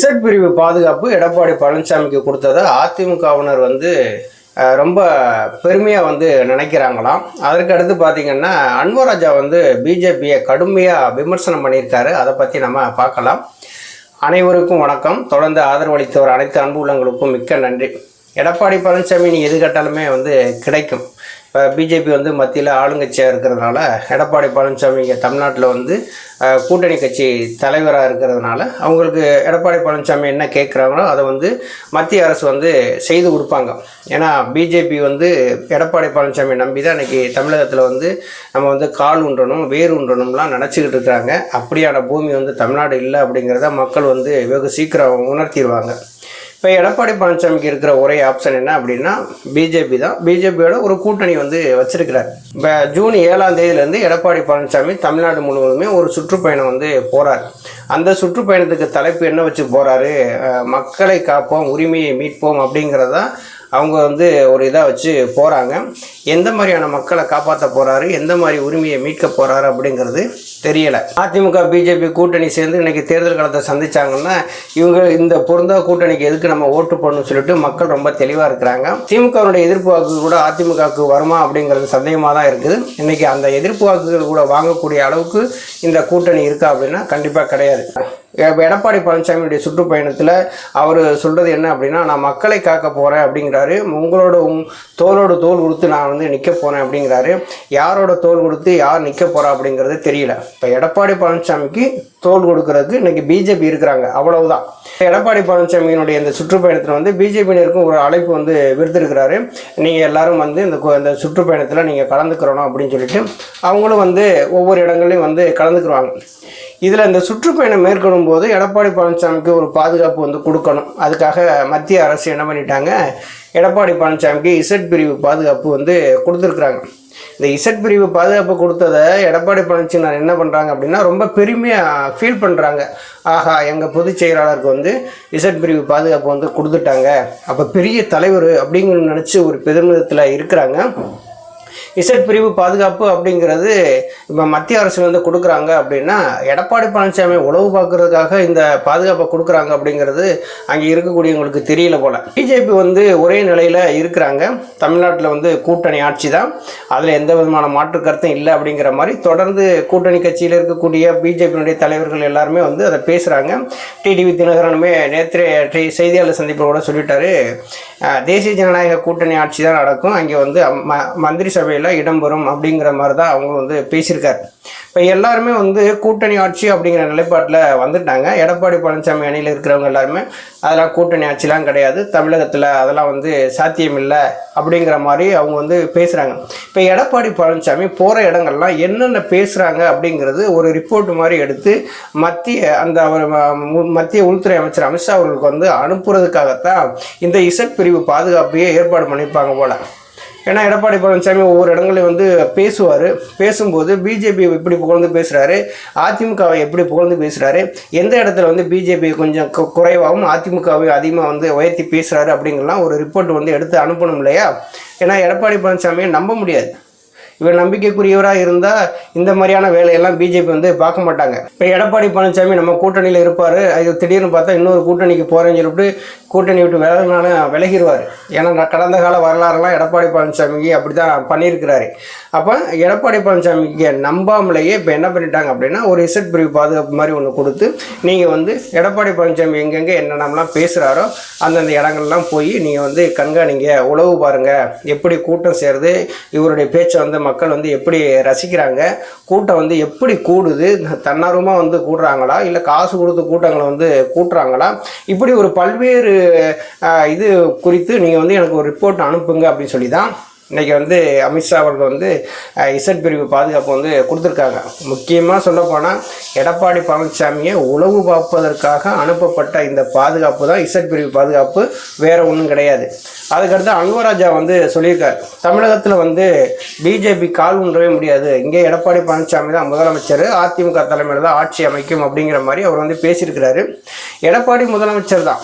Z பிரிவு பாதுகாப்பு எடப்பாடி பழனிசாமிக்கு கொடுத்ததை அதிமுகவினர் வந்து ரொம்ப பெருமையாக வந்து நினைக்கிறாங்களாம். அதற்கு அடுத்து பார்த்தீங்கன்னா அன்வராஜா வந்து பிஜேபியை கடுமையாக விமர்சனம் பண்ணியிருக்காரு. அதை பற்றி நம்ம பார்க்கலாம். அனைவருக்கும் வணக்கம். தொடர்ந்து ஆதரவளித்தவர் அனைத்து அன்பு உள்ளங்களுக்கும் மிக்க நன்றி. எடப்பாடி பழனிசாமி நீ எது கேட்டாலுமே வந்து கிடைக்கும். இப்போ பிஜேபி வந்து மத்தியில் ஆளுங்கட்சியாக இருக்கிறதுனால எடப்பாடி பழனிசாமி இங்கே தமிழ்நாட்டில் வந்து கூட்டணி கட்சி தலைவராக இருக்கிறதுனால அவங்களுக்கு எடப்பாடி பழனிசாமி என்ன கேட்குறாங்களோ அதை வந்து மத்திய அரசு வந்து செய்து கொடுப்பாங்க. ஏன்னா பிஜேபி வந்து எடப்பாடி பழனிசாமி நம்பி தான் இன்றைக்கி தமிழகத்தில் வந்து நம்ம வந்து கால் உண்டணும் வேர் உண்டணும்லாம் நினச்சிக்கிட்டு இருக்கிறாங்க. அப்படியான பூமி வந்து தமிழ்நாடு இல்லை அப்படிங்கிறத மக்கள் வந்து வெகு சீக்கிரம் உணர்த்திடுவாங்க. இப்போ எடப்பாடி பழனிசாமிக்கு இருக்கிற ஒரே ஆப்ஷன் என்ன அப்படின்னா பிஜேபி தான். பிஜேபியோட ஒரு கூட்டணி வந்து வச்சிருக்கிறார். இப்போ ஜூன் ஏழாம் தேதியிலேருந்து எடப்பாடி பழனிசாமி தமிழ்நாடு முழுவதுமே ஒரு சுற்றுப்பயணம் வந்து போகிறார் அந்த சுற்றுப்பயணத்துக்கு தலைப்பு என்ன வச்சு போகிறாரு மக்களை காப்போம் உரிமையை மீட்போம் அப்படிங்கிறதான் அவங்க வந்து ஒரு இதாக வச்சு போகிறாங்க எந்த மாதிரியான மக்களை காப்பாற்ற போகிறாரு எந்த மாதிரி உரிமையை மீட்க போகிறாரு அப்படிங்கிறது தெரியலை. அதிமுக பிஜேபி கூட்டணி சேர்ந்து இன்றைக்கி தேர்தல் காலத்தை சந்தித்தாங்கன்னா இவங்க இந்த பொருந்தா கூட்டணிக்கு எதுக்கு நம்ம ஓட்டு போடணும்னு சொல்லிட்டு மக்கள் ரொம்ப தெளிவாக இருக்கிறாங்க. திமுகவுடைய எதிர்ப்பு வாக்கு கூட அதிமுகவுக்கு வருமா அப்படிங்கிறது சந்தேகமாக தான் இருக்குது. இன்றைக்கி அந்த எதிர்ப்பு வாக்குகள் கூட வாங்கக்கூடிய அளவுக்கு இந்த கூட்டணி இருக்கா அப்படின்னா கண்டிப்பாக கிடையாது. எடப்பாடி பழனிசாமியுடைய சுற்றுப்பயணத்தில் அவர் சொல்கிறது என்ன அப்படின்னா நான் மக்களை காக்க போகிறேன் அப்படிங்கிறாரு. உங்களோட உங்- தோளோட தோல் கொடுத்து நான் வந்து நிற்க போகிறேன் அப்படிங்கிறாரு. யாரோட தோல் கொடுத்து யார் நிற்க போகிறா அப்படிங்கிறது தெரியல. இப்போ எடப்பாடி பழனிசாமிக்கு தோல் கொடுக்கறதுக்கு இன்றைக்கி பிஜேபி இருக்கிறாங்க. அவ்வளவுதான். எடப்பாடி பழனிசாமியினுடைய இந்த சுற்றுப்பயணத்தில் வந்து பிஜேபியினருக்கும் ஒரு அழைப்பு வந்து விடுத்திருக்கிறாரு. நீங்கள் எல்லாரும் வந்து இந்த இந்த சுற்றுப்பயணத்தில் நீங்கள் கலந்துக்கிறணும் அப்படின்னு சொல்லிட்டு அவங்களும் வந்து ஒவ்வொரு இடங்கள்லையும் வந்து கலந்துக்குருவாங்க இதில் இந்த சுற்றுப்பயணம் மேற்கொள்ளும் போது எடப்பாடி பழனிசாமிக்கு ஒரு பாதுகாப்பு வந்து கொடுக்கணும். அதுக்காக மத்திய அரசு என்ன பண்ணிட்டாங்க? எடப்பாடி பழனிசாமிக்கு இசட் பிரிவு பாதுகாப்பு வந்து கொடுத்துருக்குறாங்க. இந்த இசட் பிரிவு பாதுகாப்பு கொடுத்ததை எடப்பாடி பழனிசாமி என்ன பண்ணுறாங்க அப்படின்னா ரொம்ப பெருமையாக ஃபீல் பண்ணுறாங்க ஆஹா எங்கள் பொதுச் செயலாளருக்கு வந்து இசட் பிரிவு பாதுகாப்பு வந்து கொடுத்துட்டாங்க. அப்போ பெரிய தலைவர் அப்படிங்கிற நினச்சி ஒரு பெருமிதத்தில் இருக்கிறாங்க. இசட் பிரிவு பாதுகாப்பு அப்படிங்கிறது இப்போ மத்திய அரசு வந்து கொடுக்குறாங்க அப்படின்னா எடப்பாடி பழனிசாமி உளவு பார்க்கறதுக்காக இந்த பாதுகாப்பை கொடுக்குறாங்க அப்படிங்கிறது அங்கே இருக்கக்கூடியவங்களுக்கு தெரியல போல. பிஜேபி வந்து ஒரே நிலையில் இருக்கிறாங்க. தமிழ்நாட்டில் வந்து கூட்டணி ஆட்சி தான். அதில் எந்த விதமான மாற்று கருத்தும் இல்லை அப்படிங்கிற மாதிரி தொடர்ந்து கூட்டணி கட்சியில் இருக்கக்கூடிய பிஜேபியினுடைய தலைவர்கள் எல்லாருமே வந்து அதை பேசுகிறாங்க டிடிவி தினகரனுமே நேற்று செய்தியாளர் சந்திப்பில் கூட சொல்லிட்டாரு தேசிய ஜனநாயக கூட்டணி ஆட்சி தான் நடக்கும். அங்கே வந்து ம மந்திரி சபையில் இடம்பெறும் அப்படிங்கிற மாதிரி தான் அவங்க வந்து பேசியிருக்காரு. இப்போ எல்லாருமே வந்து கூட்டணி ஆட்சி அப்படிங்கிற நிலைப்பாட்டில் வந்துட்டாங்க. எடப்பாடி பழனிசாமி அணியில் இருக்கிறவங்க எல்லாருமே அதெல்லாம் கூட்டணி ஆட்சிலாம் கிடையாது. தமிழகத்தில் அதெல்லாம் வந்து சாத்தியம் இல்லை அப்படிங்கிற மாதிரி அவங்க வந்து பேசுகிறாங்க இப்போ எடப்பாடி பழனிசாமி போகிற இடங்கள்லாம் என்னென்ன பேசுகிறாங்க அப்படிங்கிறது ஒரு ரிப்போர்ட் மாதிரி எடுத்து மத்திய அந்த அவர் மத்திய உள்துறை அமைச்சர் அமித்ஷா அவர்களுக்கு வந்து அனுப்புறதுக்காகத்தான் இந்த இசட் பிரிவு பாதுகாப்பையே ஏற்பாடு பண்ணியிருப்பாங்க போல. ஏன்னா எடப்பாடி பழனிசாமி ஒவ்வொரு இடங்களையும் வந்து பேசுவார். பேசும்போது பிஜேபி எப்படி புகழ்ந்து பேசுகிறாரு அதிமுகவை எப்படி புகழ்ந்து பேசுகிறாரு எந்த இடத்துல வந்து பிஜேபி கொஞ்சம் குறைவாகவும் அதிமுகவை அதிகமாக வந்து உயர்த்தி பேசுகிறாரு அப்படிங்கலாம் ஒரு ரிப்போர்ட் வந்து எடுத்து அனுப்பணும் இல்லையா? ஏன்னா எடப்பாடி பழனிசாமியை நம்ப முடியாது. இவர் நம்பிக்கைக்குரியவராக இருந்தால் இந்த மாதிரியான வேலையெல்லாம் பிஜேபி வந்து பார்க்க மாட்டாங்க. இப்போ எடப்பாடி பழனிசாமி நம்ம கூட்டணியில் இருப்பார். அது திடீர்னு பார்த்தா இன்னொரு கூட்டணிக்கு போகிறேன்னு சொல்லிட்டு கூட்டணி விட்டு விலகினாலும் விலகிடுவார் ஏன்னா நான் கடந்த கால வரலாறுலாம் எடப்பாடி பழனிசாமிக்கு அப்படி தான் பண்ணியிருக்கிறாரு. அப்போ எடப்பாடி பழனிசாமிக்கு நம்பாமலேயே இப்போ என்ன பண்ணிட்டாங்க அப்படின்னா ஒரு இசட் பிரிவு பாதுகாப்பு மாதிரி ஒன்று கொடுத்து நீங்கள் வந்து எடப்பாடி பழனிசாமி எங்கெங்கே என்னென்னலாம் பேசுகிறாரோ அந்தந்த இடங்கள்லாம் போய் நீங்கள் வந்து கண்காணிங்க உழவு பாருங்கள் எப்படி கூட்டம் சேருது இவருடைய பேச்சை வந்து மக்கள் வந்து எப்படி ரசிக்கிறாங்க? கூட்டம் வந்து எப்படி கூடுது? தன்னார்வமாக வந்து கூடுறாங்களா? இல்லை காசு கொடுத்து கூட்டங்களை வந்து கூட்டுறாங்களா? இப்படி ஒரு பல்வேறு இது குறித்து நீங்கள் வந்து எனக்கு ஒரு ரிப்போர்ட் அனுப்புங்க அப்படின்னு சொல்லி தான் இன்றைக்கி வந்து அமித்ஷா அவர்கள் வந்து இசட் பிரிவு பாதுகாப்பு வந்து கொடுத்துருக்காங்க. முக்கியமாக சொல்லப்போனால் எடப்பாடி பழனிசாமியை உளவு பார்ப்பதற்காக அனுப்பப்பட்ட இந்த பாதுகாப்பு தான் இசட் பிரிவு பாதுகாப்பு வேறு ஒன்றும் கிடையாது. அதுக்கடுத்து அன்வராஜா வந்து சொல்லியிருக்காரு. தமிழகத்தில் வந்து பிஜேபி கால் ஒன்றவே முடியாது. இங்கே எடப்பாடி பழனிசாமி தான் முதலமைச்சர் அதிமுக தலைமையில் தான் ஆட்சி அமைக்கும் அப்படிங்கிற மாதிரி அவர் வந்து பேசியிருக்கிறாரு. எடப்பாடி முதலமைச்சர் தான்.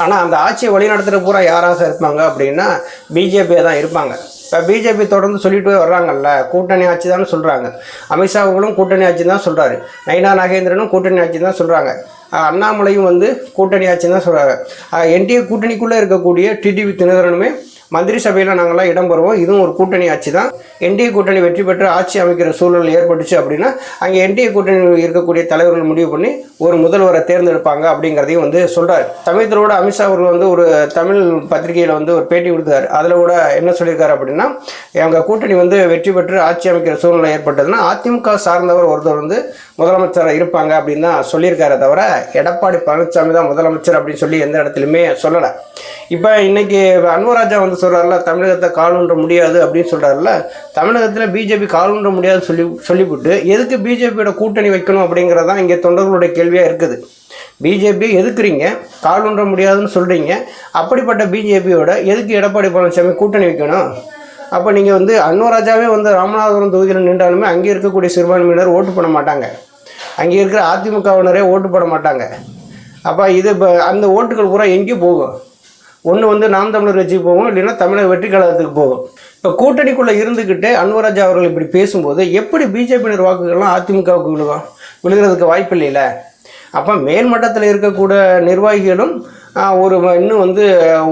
ஆனால் அந்த ஆட்சியை வழிநடத்துகிற பூரா யாராக இருப்பாங்க அப்படின்னா பிஜேபியாக தான் இருப்பாங்க. இப்போ பிஜேபி தொடர்ந்து சொல்லிட்டு வர்றாங்கல்ல கூட்டணி ஆட்சி தான் சொல்கிறாங்க அமித்ஷாவுகளும் கூட்டணி ஆட்சி தான் சொல்கிறாரு நைனா நாகேந்திரனும் கூட்டணி ஆட்சி தான் சொல்கிறாங்க அண்ணாமலையும் வந்து கூட்டணி ஆட்சி தான் சொல்கிறாங்க என்டிஏ கூட்டணிக்குள்ளே இருக்கக்கூடிய டிடிவி தினகரனுமே மந்திரி சபையில் நாங்கள்லாம் இடம் பெறுவோம். இதுவும் ஒரு கூட்டணி ஆட்சி தான். என்டிஏ கூட்டணி வெற்றி பெற்று ஆட்சி அமைக்கிற சூழல் ஏற்பட்டுச்சு அப்படின்னா அங்கே என்டிஏ கூட்டணியில் இருக்கக்கூடிய தலைவர்கள் முடிவு பண்ணி ஒரு முதல்வரை தேர்ந்தெடுப்பாங்க அப்படிங்கிறதையும் வந்து சொல்கிறார் சமயத்தோட அமித்ஷா அவர்கள் வந்து ஒரு தமிழ் பத்திரிகையில் வந்து ஒரு பேட்டி கொடுத்தாரு. அதில் கூட என்ன சொல்லியிருக்காரு அப்படின்னா எங்கள் கூட்டணி வந்து வெற்றி பெற்று ஆட்சி அமைக்கிற சூழ்நிலை ஏற்பட்டதுன்னா அதிமுக சார்ந்தவர் ஒருத்தர் வந்து முதலமைச்சராக இருப்பாங்க அப்படின்னு தான் சொல்லியிருக்காரு தவிர எடப்பாடி பழனிசாமி தான் முதலமைச்சர் அப்படின்னு சொல்லி எந்த இடத்துலையுமே சொல்லலை. இப்போ இன்னைக்கு அன்வராஜா வந்து சொல்கிறாருல தமிழகத்தை காலூன்ற முடியாது அப்படின்னு சொல்கிறாருல தமிழகத்தில் பிஜேபி காலூன்ற முடியாது சொல்லி சொல்லிவிட்டு எதுக்கு பிஜேபியோட கூட்டணி வைக்கணும் அப்படிங்கிறதான் இங்கே தொண்டர்களுடைய கேள்வியாக இருக்குது. பிஜேபி எதுக்குறீங்க? காலூன்ற முடியாதுன்னு சொல்கிறீங்க அப்படிப்பட்ட பிஜேபியோட எதுக்கு எடப்பாடி பழனிசாமி கூட்டணி வைக்கணும்? அப்போ நீங்கள் வந்து அன்வராஜாவே வந்து ராமநாதபுரம் தொகுதியில் நின்றாலுமே அங்கே இருக்கக்கூடிய சிறுபான்மையினர் ஓட்டு பண்ண மாட்டாங்க. அங்கே இருக்கிற அதிமுகவினரே ஓட்டு போட மாட்டாங்க. அப்போ இது இப்போ அந்த ஓட்டுகள் பூரா எங்கேயும் போகும். ஒன்று வந்து நாம் தமிழர் கட்சிக்கு போகும் இல்லைன்னா தமிழக வெற்றி கழகத்துக்கு போகும். இப்போ கூட்டணிக்குள்ளே இருந்துக்கிட்டே அன்வராஜா அவர்கள் இப்படி பேசும்போது எப்படி பிஜேபியினர் வாக்குகள்லாம் அதிமுகவுக்கு விழுகும் விழுகிறதுக்கு வாய்ப்பு இல்லைல்ல அப்போ மேல்மட்டத்தில் இருக்கக்கூட நிர்வாகிகளும் ஒரு இன்னும் வந்து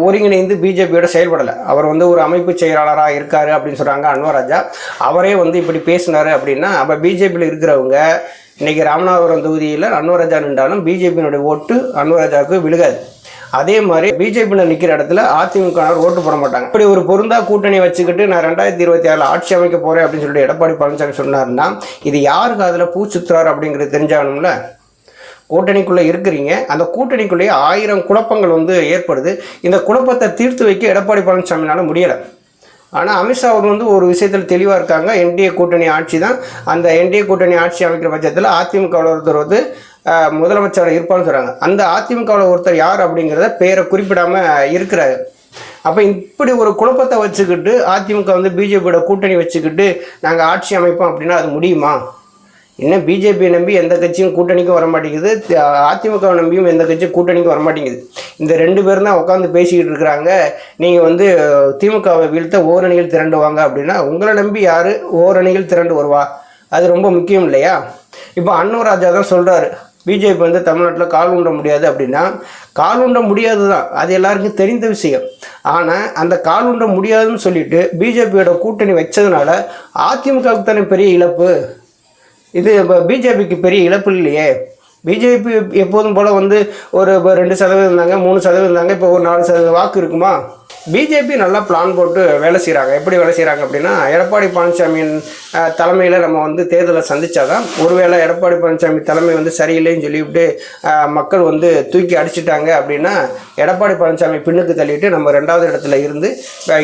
ஒருங்கிணைந்து பிஜேபியோட செயல்படலை. அவர் வந்து ஒரு அமைப்பு செயலாளராக இருக்காரு அப்படின்னு சொல்கிறாங்க அன்வராஜா. அவரே வந்து இப்படி பேசினாரு அப்படின்னா அப்போ பிஜேபியில் இருக்கிறவங்க இன்றைக்கி ராமநாதபுரம் தொகுதியில் அன்வராஜா நின்றாலும் பிஜேபியினுடைய ஓட்டு அன்வராஜாவுக்கு விழுகாது. அதே மாதிரி பிஜேபியில் நிற்கிற இடத்துல அதிமுகவினர் ஓட்டு போட மாட்டாங்க. இப்படி ஒரு பொருந்தா கூட்டணி வச்சுக்கிட்டு நான் ரெண்டாயிரத்தி இருபத்தி ஆறில் ஆட்சி அமைக்க போகிறேன் அப்படின்னு சொல்லிட்டு எடப்பாடி பழனிசாமி சொன்னார்னா இது யாருக்கு அதில் பூச்சுத்துறாரு அப்படிங்கிறது தெரிஞ்சாகணும்ல? கூட்டணிக்குள்ளே இருக்கிறீங்க. அந்த கூட்டணிக்குள்ளேயே ஆயிரம் குழப்பங்கள் வந்து ஏற்படுது. இந்த குழப்பத்தை தீர்த்து வைக்க எடப்பாடி பழனிசாமினால முடியலை. ஆனால் அமித்ஷா அவர் வந்து ஒரு விஷயத்தில் தெளிவாக இருக்காங்க. என்டிஏ கூட்டணி ஆட்சி தான். அந்த என்டிஏ கூட்டணி ஆட்சி அமைக்கிற பட்சத்தில் அதிமுகவில் ஒருத்தர் வந்து முதலமைச்சராக முதலமைச்சர் இருப்பான்னு சொல்கிறாங்க அந்த அதிமுகவில் ஒருத்தர் யார் அப்படிங்கிறத பேரை குறிப்பிடாமல் இருக்கிறாரு. அப்போ இப்படி ஒரு குழப்பத்தை வச்சுக்கிட்டு அதிமுக வந்து பிஜேபியோட கூட்டணி வச்சுக்கிட்டு நாங்கள் ஆட்சி அமைப்போம் அப்படின்னா அது முடியுமா? இன்னும் பிஜேபியை நம்பி எந்த கட்சியும் கூட்டணிக்கும் வர மாட்டேங்குது. அதிமுகவை நம்பியும் எந்த கட்சியும் கூட்டணிக்கும் வர மாட்டேங்குது. இந்த ரெண்டு பேரும் தான் உட்காந்து பேசிக்கிட்டு இருக்கிறாங்க. நீங்கள் வந்து திமுகவை வீழ்த்த ஓரணியில் திரண்டு வாங்க அப்படின்னா உங்களை நம்பி யார் ஓரணியில் திரண்டு வருவா? அது ரொம்ப முக்கியம் இல்லையா? இப்போ அன்னூராஜா தான் சொல்கிறாரு பிஜேபி வந்து தமிழ்நாட்டில் கால் உண்ட முடியாது அப்படின்னா கால் உண்ட முடியாது தான் அது எல்லாருக்கும் தெரிந்த விஷயம். ஆனால் அந்த கால் உண்ட முடியாதுன்னு சொல்லிட்டு பிஜேபியோட கூட்டணி வச்சதுனால அதிமுகவுக்கு தானே பெரிய இழப்பு? இது இப்போ பிஜேபிக்கு பெரிய இழப்பு இல்லையே. பிஜேபி எப்போதும் போல் வந்து ஒரு ரெண்டு சதவீதம் இருந்தாங்க மூணு சதவீதம் இருந்தாங்க இப்போ ஒரு நாலு சதவீதம் வாக்கு இருக்குமா? பிஜேபி நல்லா பிளான் போட்டு வேலை செய்கிறாங்க எப்படி வேலை செய்கிறாங்க அப்படின்னா எடப்பாடி பழனிசாமியின் தலைமையில் நம்ம வந்து தேர்தலை சந்திச்சாதான் ஒருவேளை எடப்பாடி பழனிசாமி தலைமை வந்து சரியில்லைன்னு சொல்லிவிட்டு மக்கள் வந்து தூக்கி அடிச்சிட்டாங்க அப்படின்னா எடப்பாடி பழனிசாமி பின்னுக்கு தள்ளிட்டு நம்ம ரெண்டாவது இடத்துல இருந்து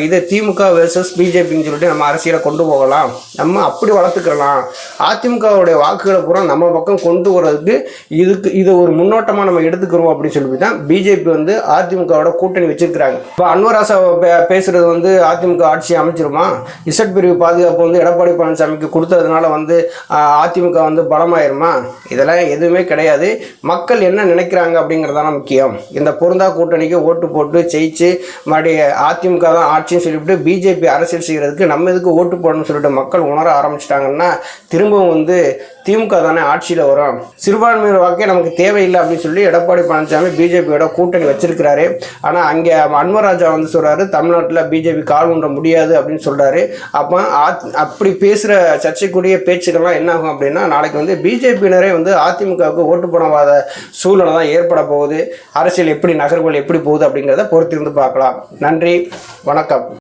இது திமுக வெர்சஸ் பிஜேபின்னு சொல்லிட்டு நம்ம அரசியலை கொண்டு போகலாம். நம்ம அப்படி வளர்த்துக்கலாம். அதிமுகவுடைய வாக்குகளை பூரா நம்ம பக்கம் கொண்டு வர்றதுக்கு இதுக்கு இது ஒரு முன்னோட்டமாக நம்ம எடுத்துக்கிறோம் அப்படின்னு சொல்லி தான் பிஜேபி வந்து அதிமுகவோட கூட்டணி வச்சிருக்கிறாங்க. இப்போ அன்வராசா பே- பேசுறது வந்து அதிமுக ஆட்சி அமைச்சிருமா இசட் பிரிவு பாதுகாப்பு வந்து எடப்பாடி பழனிசாமிக்கு கொடுத்ததுனால வந்து அதிமுக வந்து பலமாயிருமா? இதெல்லாம் எதுவுமே கிடையாது. மக்கள் என்ன நினைக்கிறாங்க அப்படிங்கிறதான முக்கியம். இந்த பொருந்தா கூட்டணிக்கு ஓட்டு போட்டு ஜெயிச்சு மறுபடியும் அதிமுக தான் ஆட்சின்னு சொல்லிவிட்டு பிஜேபி அரசியல் செய்கிறதுக்கு நம்ம எதுக்கு ஓட்டு போடணும்னு சொல்லிட்டு மக்கள் உணர ஆரம்பிச்சிட்டாங்கன்னா திரும்பவும் வந்து திமுக தானே ஆட்சியில் வரும். சிறுபான்மையினர் வாக்கே நமக்கு தேவையில்லை அப்படின்னு சொல்லி எடப்பாடி பழனிசாமி பிஜேபியோட கூட்டணி வச்சிருக்கிறாரு. ஆனால் அங்கே அன்வராஜா வந்து சொல்கிறாரு தமிழ்நாட்டில் பிஜேபி கால் ஊன்ற முடியாது அப்படின்னு சொல்கிறாரு அப்போ ஆத்- அப்படி பேசுகிற சர்ச்சைக்குரிய பேச்சுக்கள்லாம் என்ன ஆகும் அப்படின்னா நாளைக்கு வந்து பிஜேபியினரே வந்து அதிமுகவுக்கு ஓட்டு போடாத சூழ்நிலை தான் ஏற்பட போகுது. அரசியல் எப்படி நகர்வுகள் எப்படி போகுது அப்படிங்கிறத பொறுத்திருந்து பார்க்கலாம். நன்றி வணக்கம்.